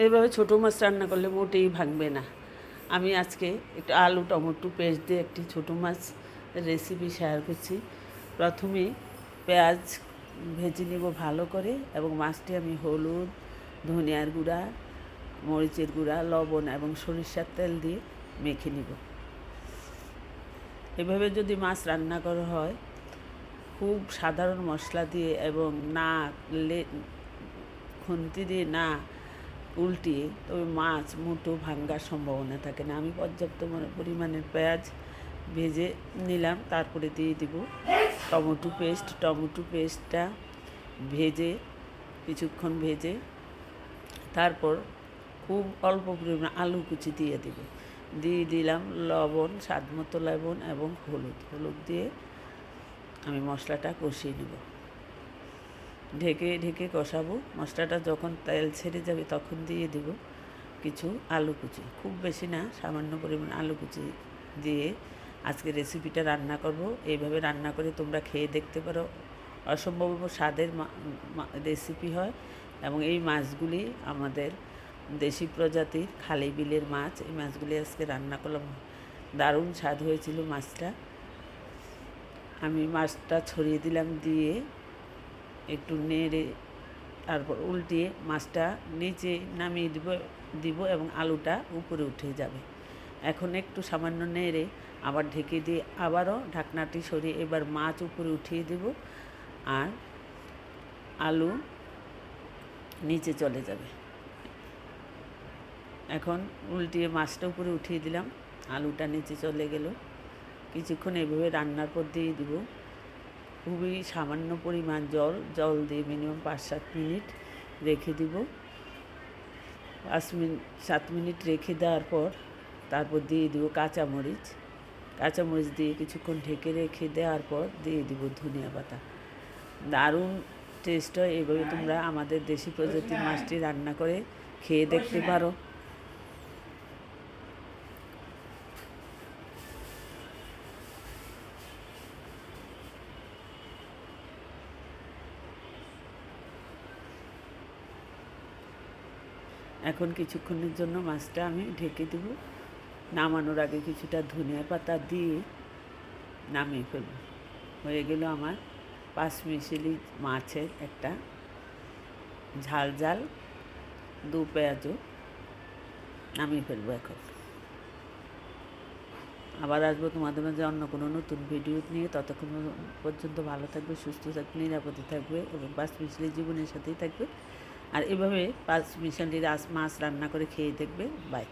এইভাবে ছোটো মাছ রান্না করলে মোটেই ভাঙবে না। আমি আজকে একটু আলু, টমেটো পেস্ট দিয়ে একটি ছোটো মাছ রেসিপি শেয়ার করছি। প্রথমে পেঁয়াজ ভেজে নেব ভালো করে এবং মাছটি আমি হলুদ, ধনিয়ার গুঁড়া, মরিচের গুঁড়া, লবণ এবং সরিষার তেল দিয়ে মেখে নিব। এভাবে যদি মাছ রান্না করা হয়, খুব সাধারণ মশলা দিয়ে এবং না লে খুন্তি দিয়ে না উল্টিয়ে তবে মাছ, মুটো ভাঙ্গার সম্ভাবনা থাকে না। আমি পর্যাপ্ত পরিমাণের পেঁয়াজ ভেজে নিলাম, তারপরে দিয়ে দিব টমেটো পেস্ট। টমেটো পেস্টটা ভেজে, কিছুক্ষণ ভেজে, তারপর খুব অল্প পরিমাণে আলু কুচি দিয়ে দিব। দিয়ে দিলাম লবণ স্বাদ মতো লবণ এবং হলুদ। হলুদ দিয়ে আমি মশলাটা কষিয়ে নেব। ঢেকে ঢেকে কষাবো। মশলাটা যখন তেল ছেড়ে যাবে তখন দিয়ে দেব কিছু আলু কুচি। খুব বেশি না, সামান্য পরিমাণ আলু কুচি দিয়ে আজকে রেসিপিটা রান্না করব। এইভাবে রান্না করে তোমরা খেয়ে দেখতে পারো। অসম্ভব স্বাদের রেসিপি হয় এবং এই মাছগুলি আমাদের দেশি প্রজাতির খালি বিলের মাছ। এই মাছগুলি আজকে রান্না করলাম। দারুণ স্বাদ হয়েছিল মাছটা। আমি মাছটা ছড়িয়ে দিলাম দিয়ে একটু নেড়ে তারপর উল্টিয়ে মাছটা নিচে নামিয়ে দিব দিব এবং আলুটা উপরে উঠে যাবে। এখন একটু সামান্য নেড়ে আবার ঢেকে দিয়ে আবারও ঢাকনাটি সরিয়ে এবার মাছ উপরে উঠিয়ে দেব আর আলু নিচে চলে যাবে। এখন উল্টিয়ে মাছটা উপরে উঠিয়ে দিলাম, আলুটা নিচে চলে গেল। কিছুক্ষণ এভাবে রান্নার পর দিয়ে দিব। খুবই সামান্য পরিমাণ জল জল দিয়ে মিনিমাম পাঁচ সাত মিনিট রেখে দিব। পাঁচ মিনিট সাত মিনিট রেখে দেওয়ার পর তারপর দিয়ে দিব কাঁচামরিচ। কাঁচামরিচ দিয়ে কিছুক্ষণ ঢেকে রেখে দেওয়ার পর দিয়ে দিব ধনিয়া পাতা। দারুণ টেস্ট হয়। এইভাবে তোমরা আমাদের দেশি প্রজাতির মাছটি রান্না করে খেয়ে দেখতে পারো। এখন কিছুক্ষণের জন্য মাছটা আমি ঢেকে দেব। নামানোর আগে কিছুটা ধনিয়া পাতা দিয়ে নামিয়ে ফেলব। হয়ে গেল আমার পাঁচ মিশালি মাছের একটা ঝাল ঝাল দু পেঁয়াজও নামিয়ে ফেলব এখন। আবার আসব তোমাদের মাঝে অন্য কোনো নতুন ভিডিও নিয়ে। ততক্ষণ পর্যন্ত ভালো থাকবে, সুস্থ থাকবে, নিরাপদে থাকবে এবং পাঁচ মিশালি জীবনের সাথেই থাকবে। আর এভাবে পাঁচ মিশালি মাছ রান্না করে খেয়ে দেখবে বাই